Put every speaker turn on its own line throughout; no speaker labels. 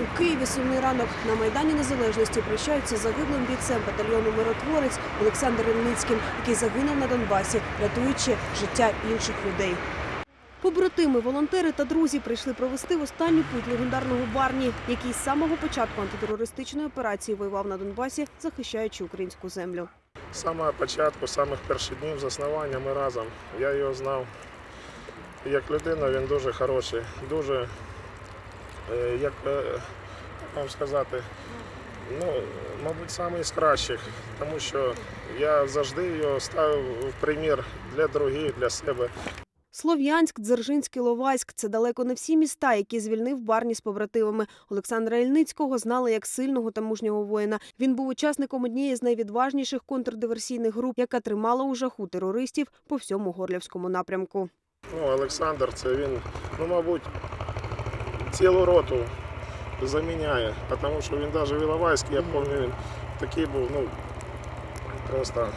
У Києві сумний ранок на Майдані Незалежності прощаються загиблим бійцем батальйону Миротворець Олександр Ільницьким, який загинув на Донбасі, рятуючи життя інших людей. Побратими, волонтери та друзі прийшли провести останню путь легендарного Барні, який з самого початку антитерористичної операції воював на Донбасі, захищаючи українську землю.
З самого початку, з самих перших днів заснування ми разом. Я його знав. Як людина він дуже хороший, дуже, як е, вам сказати, ну, мабуть, самий з кращих, тому що я завжди його ставив в примір для других, для себе.
Слов'янськ, Дзержинськ, Іловайськ – це далеко не всі міста, які звільнив Барні з побратимами. Олександра Ільницького знали як сильного та мужнього воїна. Він був учасником однієї з найвідважніших контрдиверсійних груп, яка тримала у жаху терористів по всьому Горлівському напрямку.
Ну, Олександр, це він, ну, мабуть, цілу роту заміняє, тому що він навіть в Іловайській, я пам'ятаю, він такий був, ну, просто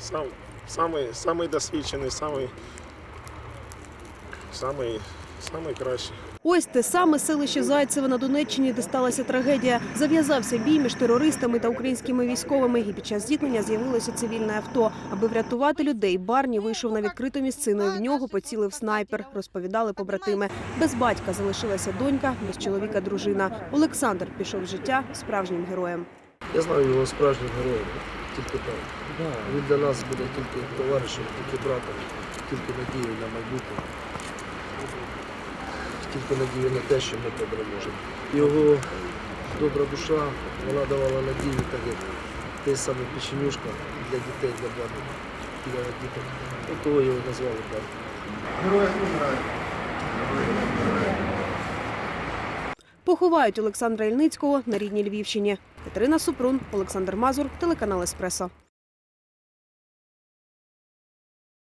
сам, самий, самий досвідчений, самий, самий, самий кращий.
Ось те саме селище Зайцеве на Донеччині, де сталася трагедія. Зав'язався бій між терористами та українськими військовими, і під час зіткнення з'явилося цивільне авто. Аби врятувати людей, Барні вийшов на відкриту місцину. і В нього поцілив снайпер. Розповідали побратими. Без батька залишилася донька, без чоловіка дружина. Олександр пішов з життя справжнім героєм.
Я знаю його справжнім героєм, тільки так. Він для нас буде тільки товаришем, тільки братом, тільки надією на майбутнє, тільки надією на те, що ми переможемо. Його добра душа, вона давала надію, так як той самий печенюшка для дітей, для бабок, для діток. От того його назвали так.
Поховають Олександра Ільницького на рідній Львівщині. Катерина Супрун, Олександр Мазур, телеканал Еспресо.